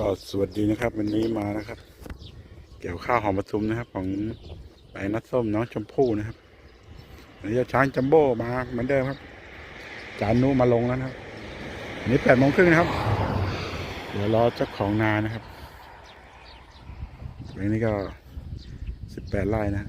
ก็สวัสดีนะครับ วันนี้มานะครับ เกี่ยวข้าวหอมประทุมนะครับ ของไปนัดส้มน้องชมพู่นะครับวันนี้จ้าช้างจัมโบ้มาเหมือนเดิมครับ จานนุมาลงแล้วนะครับวันนี้แปดโมงครึ่งนะครับ เดี๋ยวรอเจ้าของนานะครับวันนี้ก็สิบแปดไร่นะค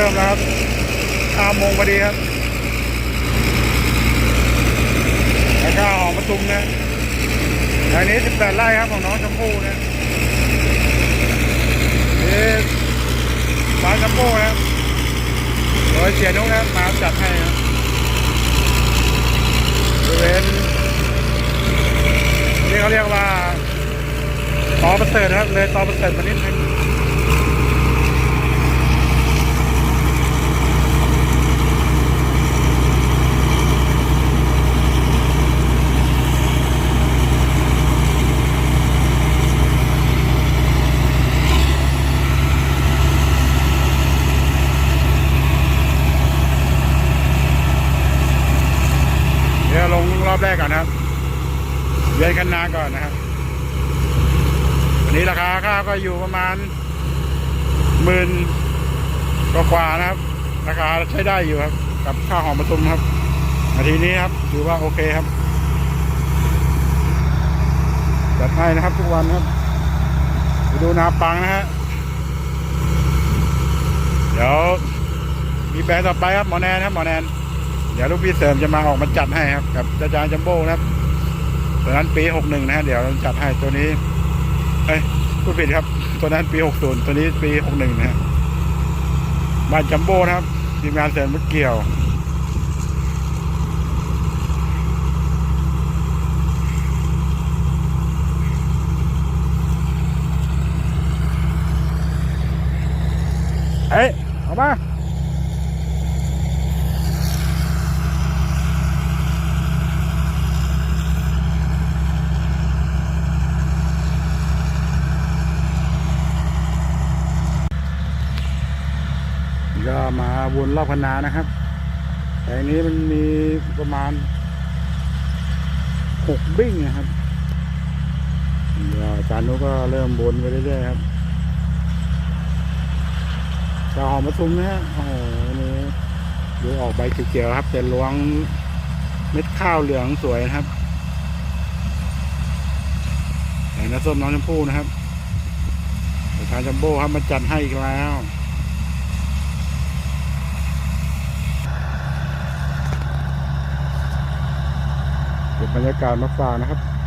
เริ่มแล้วครับข้าวโมงพอดีครับ แล้วก็หอมประทุมนะอันนี้สิบแปดไร่ครับของน้องชมพู่นะนี่ฟ้าชมพู่นะครับโดยเสียนุกนะมาจัดให้ครับบริเวณนี่เขาเรียกว่าตอประเสริฐนะครับ เลยตอประเสริฐมานิดนึง เดี๋ยวลงรอบแรกก่อนนะครับ เวียนคันนาก่อนนะครับ วันนี้ราคาข้าวก็อยู่ประมาณหมื่นกว่านะครับ ราคาใช้ได้อยู่ครับ กับข้าวหอมมะตุมครับนาทีนี้ครับถือว่าโอเคครับจัดให้นะครับทุกวันครับไปดูนาปังนะฮะเดี๋ยวมีแปลงต่อไปครับหมอแนนครับหมอแนนเดี๋ยวลูกพี่เสริมจะมาออกมาจัดให้ครับกับอาจารย์จัมโบ้นะครับ ตัวนั้นปีหกหนึ่งนะฮะเดี๋ยวเราจัดให้ตัวนี้เอ้ยพูดผิดครับ ตัวนั้นปีหกศูนย์ตัวนี้ปีหกหนึ่งนะฮะบ้านจัมโบ้นะครับทีมงานเสริมมะเกี่ยวเอ้ยออกมา ก็มา วนรอบคณานะครับ แต่อันนี้มันมีประมาณหกบิ้งนะครับเดี๋ยวจารย์นุก็เริ่มวนไปเรื่อยๆครับกระหอมประทุมนะฮะโอ้โหนนี้ดูออกใบเขียวๆครับแต่ล้วงเม็ดข้าวเหลืองสวยนะครับแต่น้ำส้มน้องชมพู่นะครับประธานจัมโบ้ครับมาจัดให้อีกแล้ว บรรยากาศมาฝากนะครับ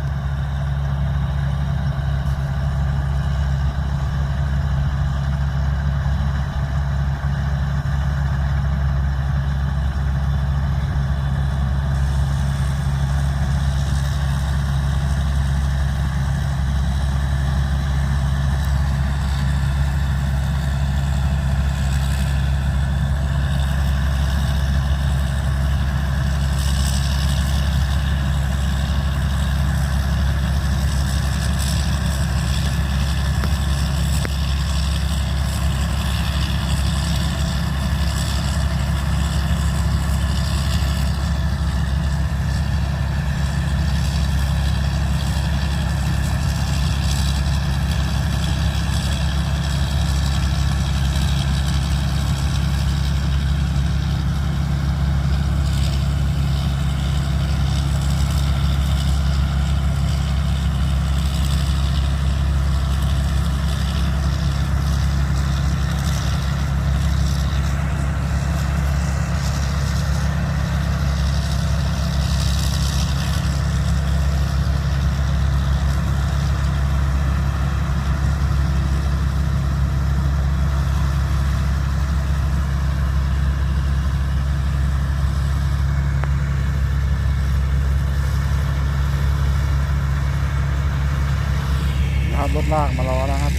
รถลากมารอแล้วครับ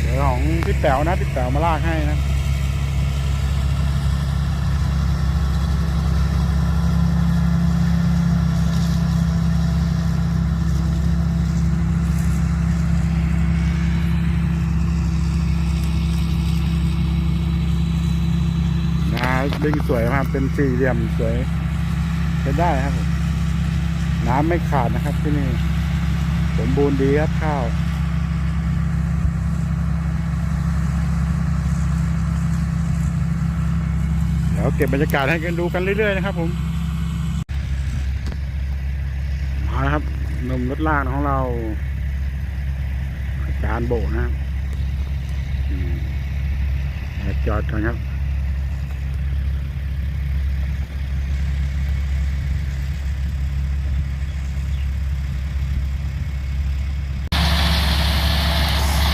เดี๋ยวของพี่แป๋วนะพี่แป๋วมาลากให้นะนะดึงสวยมากเป็นสี่เหลี่ยมสวยใช้ได้ครับผม น้ำไม่ขาดนะครับที่นี่ สมบูรณ์ดีครับข้าวเดี๋ยวเก็บบรรยากาศให้กันดูกันเรื่อยๆนะครับผม มาครับนมรถล่างของเราอาจารย์โบนะครับจอดกันครับ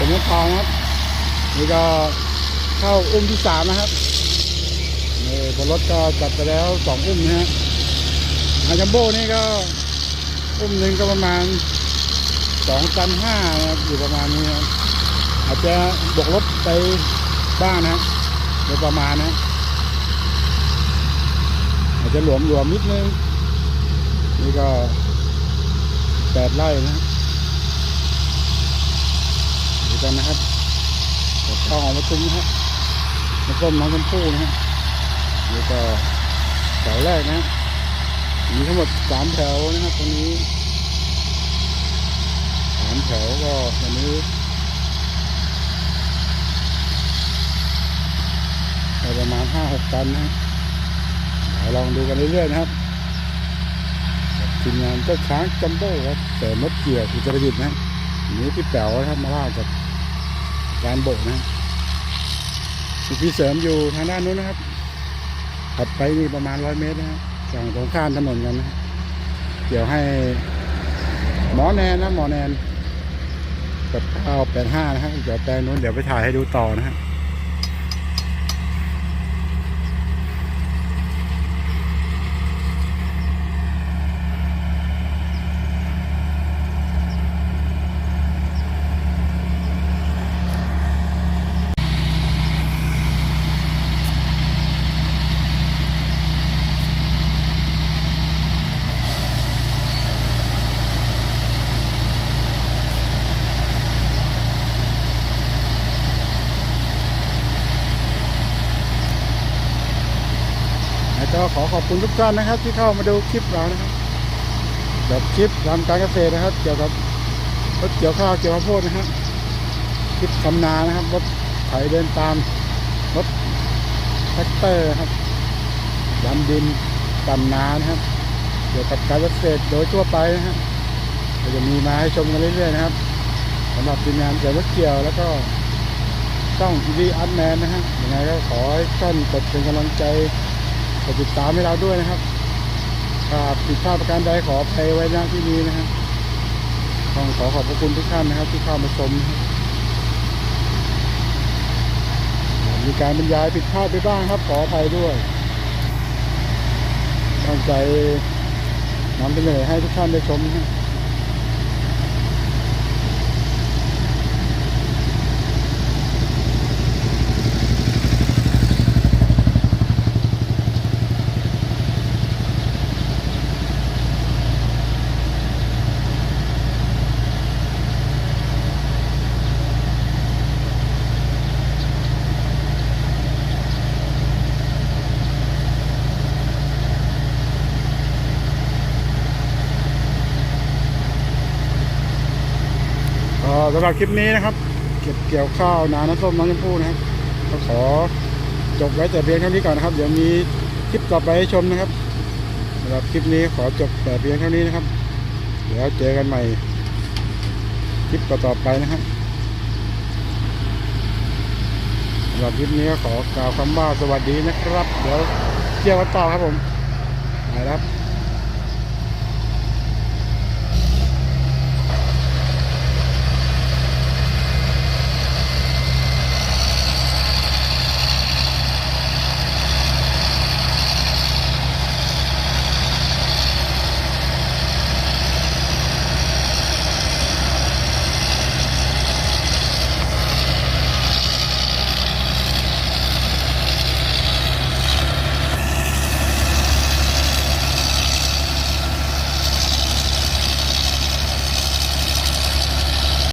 ผมน้ำทองครับนี่ก็เข้าอุ้มที่สามนะครับนี่บนรถก็จัดไปแล้วสองอุ้มนะฮะอาจัมโบ้นี่ก็อุ้มหนึ่งก็ประมาณสองตันห้านะครับอยู่ประมาณนี้ครับอาจจะบวกลบไปบ้างนะโดยประมาณนะ อาจจะหลวมหลวมๆนิดนึง นี่ก็แปดไร่นะครับ กันนะครับเดี๋ยวเข้าออกมาตุ้มนะครับมาต้มน้องชมพู่นะฮะนี่ก็แถวแรกนะมีทั้งหมดสามแถวนะครับตรงนี้สามแถวก็อันนี้ได้ประมาณห้าหกตันนะเดี๋ยวลองดูกันเรื่อยๆนะครับทีมงานเจ้าช้างจัมโบ้ครับแต่มดเกี่ยวอุตรดิตนะนนี้พี่แป๋วนะครับมาล่ากับ การโบกนะมีพี่เสริมอยู่ทางด้านนู้นนะครับถัดไปนี่ประมาณร้อยเมตรนะครับฝั่งตรงข้ามถนนกันนะเดี๋ยวให้หมอแนนนะหมอแนนกับข้าแปดห้านะฮะเดี๋ยวแปลงนู้นเดี๋ยวไปถ่ายให้ดูต่อนะฮะ ขอบคุณทุกท่านนะครับ ที่เข้ามาดูคลิปเรานะครับแบบคลิปทำการเกษตรนะครับ เกี่ยวกับรถเกี่ยวข้าวเกี่ยวข้าวโพดนะครับคลิปทำนานะครับรถไถเดินตามรถแท็กเตอร์ครับดำดินดำนานะครับ เกี่ยวกับการเกษตรโดยทั่วไปนะฮะก็จะมีมาให้ชมกันเรื่อยๆนะครับสำหรับทีมงานเกี่ยวรถเกี่ยวแล้วก็ช่องอีวีอาร์แมนนะฮะยังไงก็ขอให้ท่านกดเป็นกำลังใจ กดติดตามให้เราด้วยนะครับผิดพลาดประการใดขออภัยไว้ณที่นี้นะครับต้องขอขอบพระคุณทุกท่านนะครับ ที่เข้ามาชมมีการบรรยายผิดพลาดไปบ้างครับ ขออภัยด้วยตั้งใจนำเสนอให้ทุกท่านได้ชมนะ สำหรับคลิปนี้นะครับ เก็บเกี่ยวข้าวนาน้ำส้มน้องชมพู่นะครับก็ขอจบไว้แต่เพียงเท่านี้ก่อนนะครับ เดี๋ยวมีคลิปต่อไปให้ชมนะครับสำหรับคลิปนี้ขอจบแต่เพียงเท่านี้นะครับ เดี๋ยวเจอกันใหม่คลิปต่อไปนะครับสำหรับคลิปนี้ขอกล่าวคำว่าสวัสดีนะครับ เดี๋ยวเที่ยวกันต่อครับผมไปครับ